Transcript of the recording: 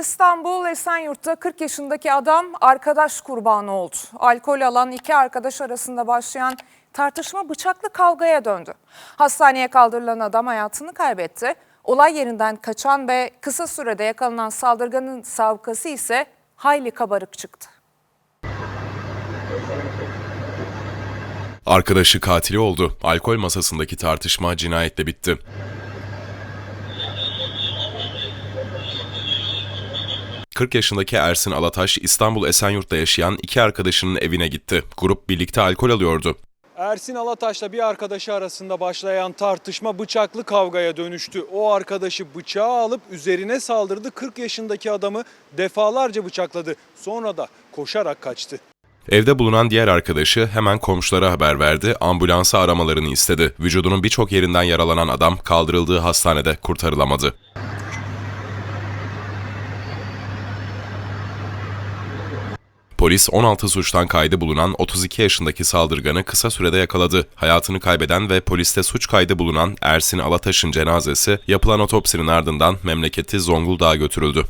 İstanbul Esenyurt'ta 40 yaşındaki adam arkadaş kurbanı oldu. Alkol alan iki arkadaş arasında başlayan tartışma bıçaklı kavgaya döndü. Hastaneye kaldırılan adam hayatını kaybetti. Olay yerinden kaçan ve kısa sürede yakalanan saldırganın savukası ise hayli kabarık çıktı. Arkadaşı katili oldu. Alkol masasındaki tartışma cinayetle bitti. ...40 yaşındaki Ersin Alataş, İstanbul Esenyurt'ta yaşayan iki arkadaşının evine gitti. Grup birlikte alkol alıyordu. Ersin Alataş'la bir arkadaşı arasında başlayan tartışma bıçaklı kavgaya dönüştü. O arkadaşı bıçağı alıp üzerine saldırdı. 40 yaşındaki adamı defalarca bıçakladı. Sonra da koşarak kaçtı. Evde bulunan diğer arkadaşı hemen komşulara haber verdi, ambulansı aramalarını istedi. Vücudunun birçok yerinden yaralanan adam kaldırıldığı hastanede kurtarılamadı. Polis 16 suçtan kaydı bulunan 32 yaşındaki saldırganı kısa sürede yakaladı. Hayatını kaybeden ve poliste suç kaydı bulunan Ersin Alataş'ın cenazesi yapılan otopsinin ardından memleketi Zonguldak'a götürüldü.